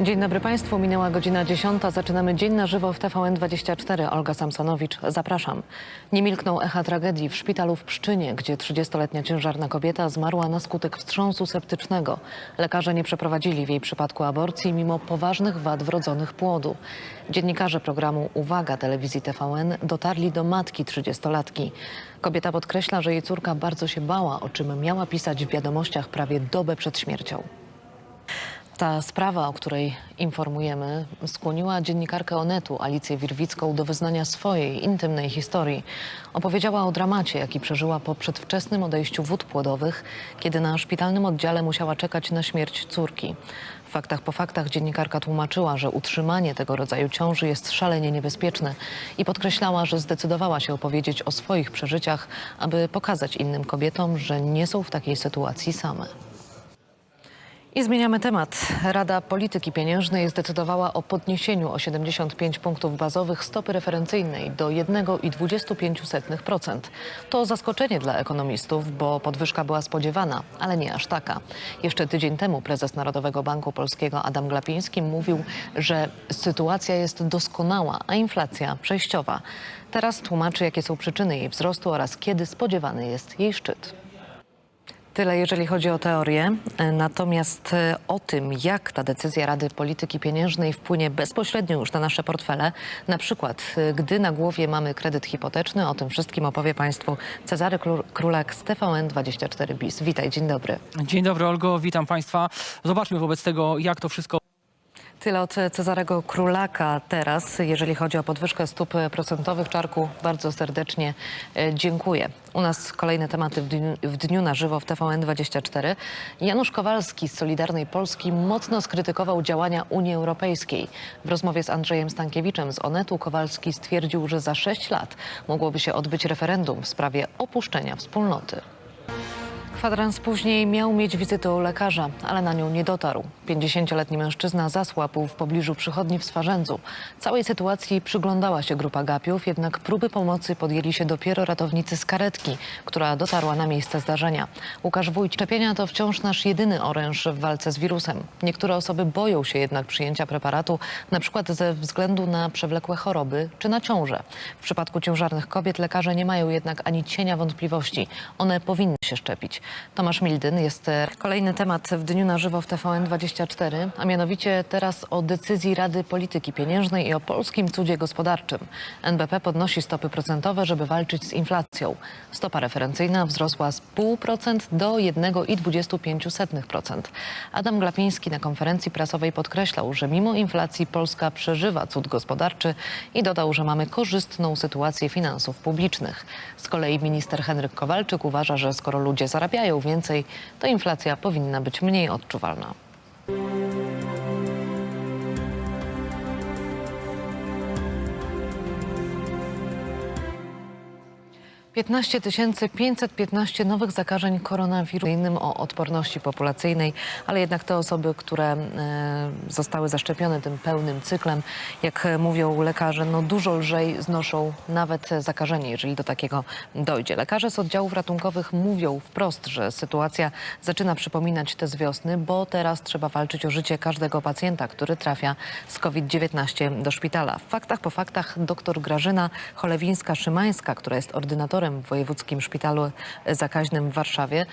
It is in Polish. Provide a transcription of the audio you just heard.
Dzień dobry Państwu, minęła godzina 10. Zaczynamy dzień na żywo w TVN24. Olga Samsonowicz, zapraszam. Nie milkną echa tragedii w szpitalu w Pszczynie, gdzie 30-letnia ciężarna kobieta zmarła na skutek wstrząsu septycznego. Lekarze nie przeprowadzili w jej przypadku aborcji mimo poważnych wad wrodzonych płodu. Dziennikarze programu Uwaga telewizji TVN dotarli do matki 30-latki. Kobieta podkreśla, że jej córka bardzo się bała, o czym miała pisać w wiadomościach prawie dobę przed śmiercią. Ta sprawa, o której informujemy, skłoniła dziennikarkę Onetu Alicję Wirwicką do wyznania swojej intymnej historii. Opowiedziała o dramacie, jaki przeżyła po przedwczesnym odejściu wód płodowych, kiedy na szpitalnym oddziale musiała czekać na śmierć córki. W faktach po faktach dziennikarka tłumaczyła, że utrzymanie tego rodzaju ciąży jest szalenie niebezpieczne i podkreślała, że zdecydowała się opowiedzieć o swoich przeżyciach, aby pokazać innym kobietom, że nie są w takiej sytuacji same. I zmieniamy temat. Rada Polityki Pieniężnej zdecydowała o podniesieniu o 75 punktów bazowych stopy referencyjnej do 1,25%. To zaskoczenie dla ekonomistów, bo podwyżka była spodziewana, ale nie aż taka. Jeszcze tydzień temu prezes Narodowego Banku Polskiego Adam Glapiński mówił, że sytuacja jest doskonała, a inflacja przejściowa. Teraz tłumaczy, jakie są przyczyny jej wzrostu oraz kiedy spodziewany jest jej szczyt. Tyle, jeżeli chodzi o teorię. Natomiast e, o tym, jak ta decyzja Rady Polityki Pieniężnej wpłynie bezpośrednio już na nasze portfele, na przykład e, gdy na głowie mamy kredyt hipoteczny, o tym wszystkim opowie Państwu Cezary Kró- Królak z TVN24 BIS. Witaj, dzień dobry. Dzień dobry Olgo, witam Państwa. Zobaczmy wobec tego, jak to wszystko Tyle od Cezarego Królaka teraz, jeżeli chodzi o podwyżkę stóp procentowych. Czarku, bardzo serdecznie e, dziękuję. U nas kolejne tematy w dniu, w dniu na żywo w TVN24. Janusz Kowalski z Solidarnej Polski mocno skrytykował działania Unii Europejskiej. W rozmowie z Andrzejem Stankiewiczem z Onetu Kowalski stwierdził, że za sześć lat mogłoby się odbyć referendum w sprawie opuszczenia wspólnoty. Kwadrans później miał mieć wizytę u lekarza, ale na nią nie dotarł. 50-letni mężczyzna zasłabł w pobliżu przychodni w Swarzędzu. Całej sytuacji przyglądała się grupa gapiów, jednak próby pomocy podjęli się dopiero ratownicy z karetki, która dotarła na miejsce zdarzenia. Łukasz Wójcik, szczepienia to wciąż nasz jedyny oręż w walce z wirusem. Niektóre osoby boją się jednak przyjęcia preparatu, na przykład ze względu na przewlekłe choroby czy na ciążę. W przypadku ciężarnych kobiet lekarze nie mają jednak ani cienia wątpliwości. One powinny się szczepić. Tomasz Mildyn jest e, kolejny temat w dniu na żywo w TVN24, a mianowicie teraz o decyzji Rady Polityki Pieniężnej i o polskim cudzie gospodarczym. NBP podnosi stopy procentowe, żeby walczyć z inflacją. Stopa referencyjna wzrosła z 0,5% do 1,25%. Adam Glapiński na konferencji prasowej podkreślał, że mimo inflacji Polska przeżywa cud gospodarczy i dodał, że mamy korzystną sytuację finansów publicznych. Z kolei minister Henryk Kowalczyk uważa, że skoro ludzie zarabiają więcej, to inflacja powinna być mniej odczuwalna. 15 515 nowych zakażeń koronawirusem, innym o odporności populacyjnej, ale jednak te osoby, które e, zostały zaszczepione tym pełnym cyklem, jak mówią lekarze, no dużo lżej znoszą nawet zakażenie, jeżeli do takiego dojdzie. Lekarze z oddziałów ratunkowych mówią wprost, że sytuacja zaczyna przypominać te z wiosny, bo teraz trzeba walczyć o życie każdego pacjenta, który trafia z COVID-19 do szpitala. W faktach po faktach dr Grażyna Cholewińska-Szymańska, która jest ordynatorem w Wojewódzkim Szpitalu Zakaźnym w Warszawie,